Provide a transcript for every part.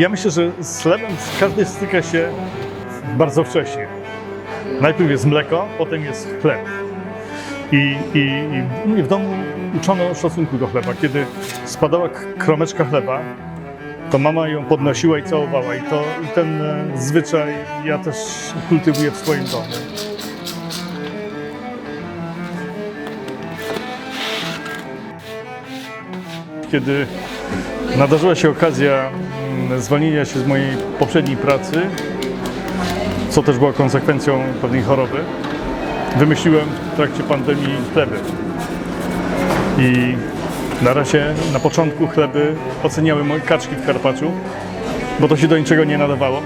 ja myślę, że z chlebem każdy styka się bardzo wcześnie. Najpierw jest mleko, potem jest chleb. I, i, i w domu uczono szacunku do chleba. Kiedy spadała kromeczka chleba, to mama ją podnosiła i całowała. I, to, i ten e, zwyczaj ja też kultywuję w swoim domu. Kiedy nadarzyła się okazja zwolnienia się z mojej poprzedniej pracy, co też była konsekwencją pewnej choroby, wymyśliłem w trakcie pandemii chleby. I na razie, na początku chleby oceniały moje kaczki w Karpaczu, bo to się do niczego nie nadawało.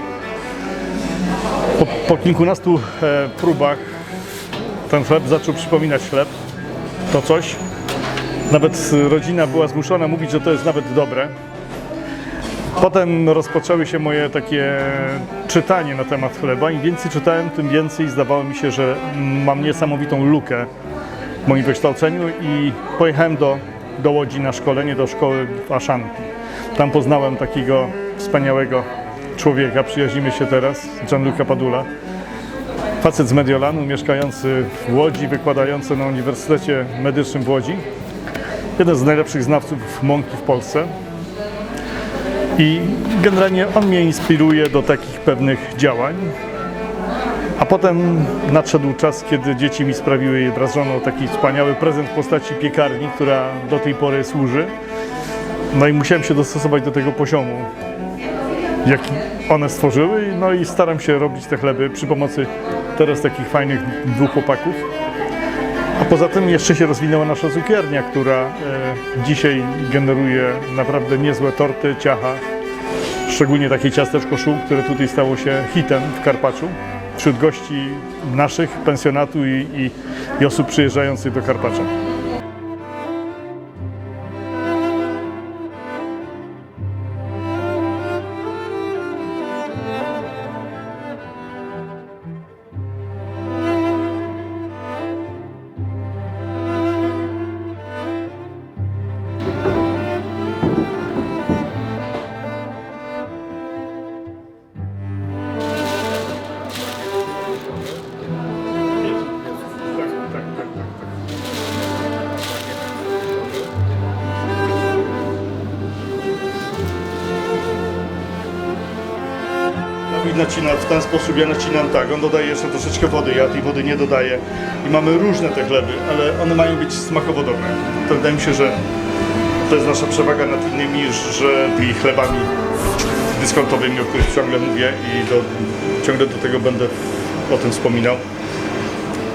Po, po kilkunastu e, próbach ten chleb zaczął przypominać chleb. To coś. Nawet rodzina była zmuszona mówić, że to jest nawet dobre. Potem rozpoczęły się moje takie czytanie na temat chleba. Im więcej czytałem, tym więcej zdawało mi się, że mam niesamowitą lukę w moim wykształceniu i pojechałem do, do Łodzi na szkolenie do szkoły w Aszanki. Tam poznałem takiego wspaniałego człowieka, przyjaźnimy się teraz, Gianluca Padula. Facet z Mediolanu, mieszkający w Łodzi, wykładający na Uniwersytecie Medycznym w Łodzi. Jeden z najlepszych znawców mąki w Polsce. I generalnie on mnie inspiruje do takich pewnych działań. A potem nadszedł czas, kiedy dzieci mi sprawiły wraz taki wspaniały prezent w postaci piekarni, która do tej pory służy. No i musiałem się dostosować do tego poziomu, jaki one stworzyły. No i staram się robić te chleby przy pomocy teraz takich fajnych dwóch chłopaków. A poza tym jeszcze się rozwinęła nasza cukiernia, która e, dzisiaj generuje naprawdę niezłe torty, ciacha. Szczególnie takie ciasteczko szum, które tutaj stało się hitem w Karpaczu. Wśród gości naszych, pensjonatu i, i, i osób przyjeżdżających do Karpacza. Dawid nacina w ten sposób, ja nacinam tak, on dodaje jeszcze troszeczkę wody, ja tej wody nie dodaję. I mamy różne te chleby, ale one mają być smakowodobne. To wydaje mi się, że to jest nasza przewaga nad innymi, że tymi chlebami dyskontowymi, o których ciągle mówię i do, ciągle do tego będę o tym wspominał,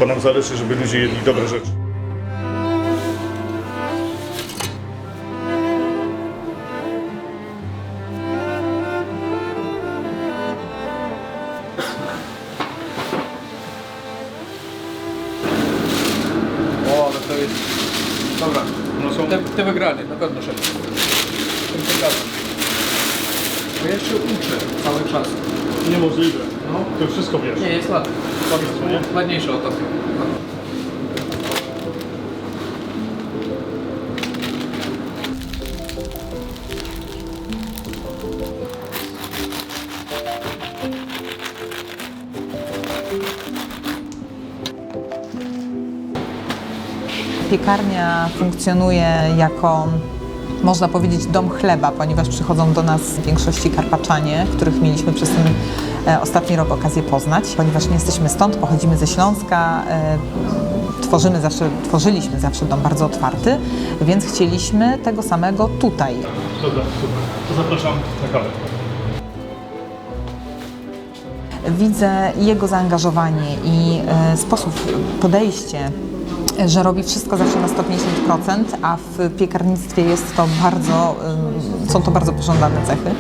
bo nam zależy, żeby ludzie jedli dobre rzeczy. Te wygrane, na pewno szef. Tym. Bo ja się uczę cały czas. niemożliwe. No. To wszystko wiesz. Nie, jest nie? Ładniejsze o to. Piekarnia funkcjonuje jako, można powiedzieć, dom chleba, ponieważ przychodzą do nas w większości Karpaczanie, których mieliśmy przez ten e, ostatni rok okazję poznać. Ponieważ nie jesteśmy stąd, pochodzimy ze Śląska, e, tworzymy zawsze, tworzyliśmy zawsze dom bardzo otwarty, więc chcieliśmy tego samego tutaj. Dobra, super. To zapraszam na kawę. Widzę jego zaangażowanie i e, sposób, podejście, że robi wszystko zawsze na 150%, a w piekarnictwie jest to bardzo, e, są to bardzo pożądane cechy.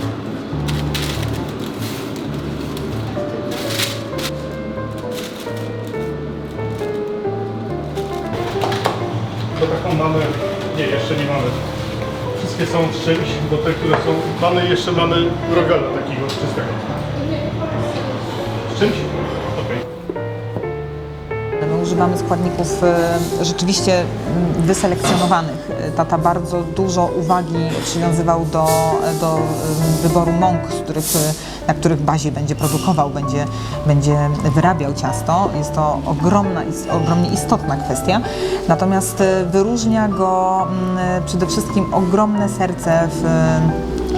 To taką mamy, nie, jeszcze nie mamy. Wszystkie są z czymś, bo te, które są, mamy jeszcze mamy rogala takiego czystego. Czymś? Okej. My używamy składników e, rzeczywiście mm, wyselekcjonowanych Tata bardzo dużo uwagi przywiązywał do, do em, wyboru mąk, których, na których bazie będzie produkował, będzie, będzie wyrabiał ciasto. Jest to ogromna, ogromnie istotna kwestia. Natomiast e, wyróżnia go mm, przede wszystkim ogromne serce w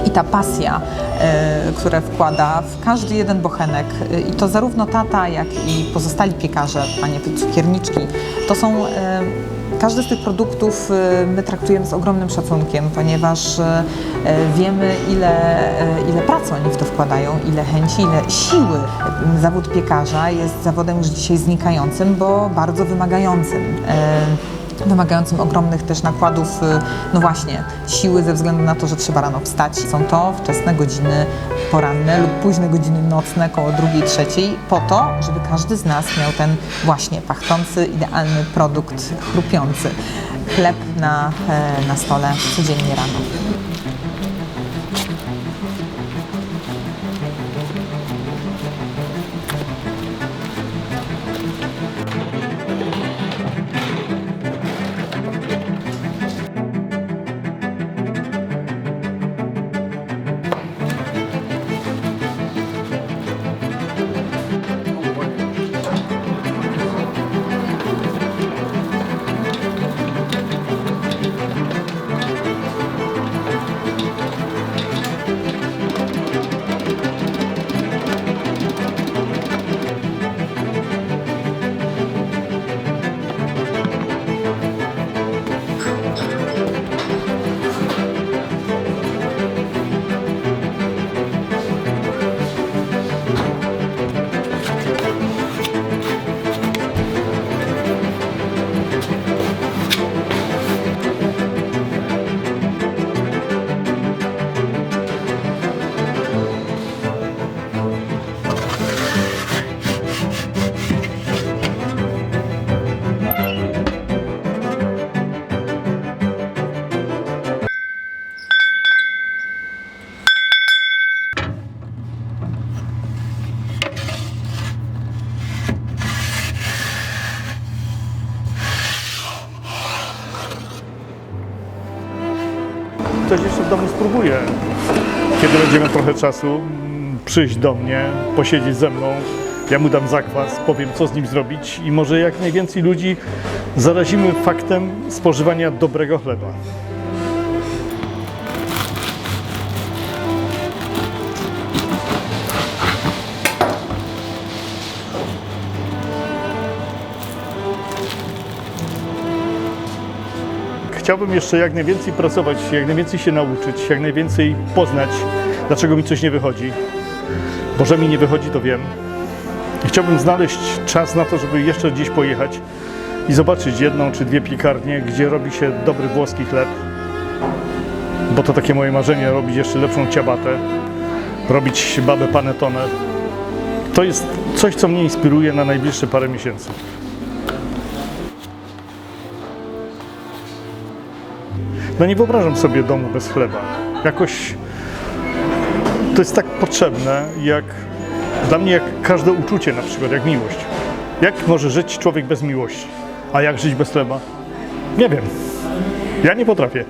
i ta pasja, e, które wkłada w każdy jeden bochenek e, i to zarówno tata, jak i pozostali piekarze, panie cukierniczki, to są e, każdy z tych produktów my traktujemy z ogromnym szacunkiem, ponieważ wiemy, ile, ile pracy oni w to wkładają, ile chęci, ile siły. Zawód piekarza jest zawodem już dzisiaj znikającym, bo bardzo wymagającym. Wymagającym ogromnych też nakładów, y, no właśnie, siły ze względu na to, że trzeba rano wstać. Są to wczesne godziny poranne lub późne godziny nocne, koło drugiej, trzeciej, po to, żeby każdy z nas miał ten właśnie pachnący, idealny produkt, chrupiący chleb na, e, na stole codziennie rano. Ktoś jeszcze w domu spróbuje, kiedy będziemy trochę czasu, mm, przyjść do mnie, posiedzieć ze mną. Ja mu dam zakwas, powiem co z nim zrobić i może jak najwięcej ludzi zarazimy faktem spożywania dobrego chleba. Chciałbym jeszcze jak najwięcej pracować, jak najwięcej się nauczyć, jak najwięcej poznać, dlaczego mi coś nie wychodzi. Bo że mi nie wychodzi, to wiem. Chciałbym znaleźć czas na to, żeby jeszcze gdzieś pojechać i zobaczyć jedną czy dwie piekarnie, gdzie robi się dobry włoski chleb. Bo to takie moje marzenie, robić jeszcze lepszą ciabatę, robić babę panettone. To jest coś, co mnie inspiruje na najbliższe parę miesięcy. No nie wyobrażam sobie domu bez chleba. Jakoś to jest tak potrzebne, jak dla mnie jak każde uczucie na przykład, jak miłość. Jak może żyć człowiek bez miłości? A jak żyć bez chleba? Nie wiem. Ja nie potrafię.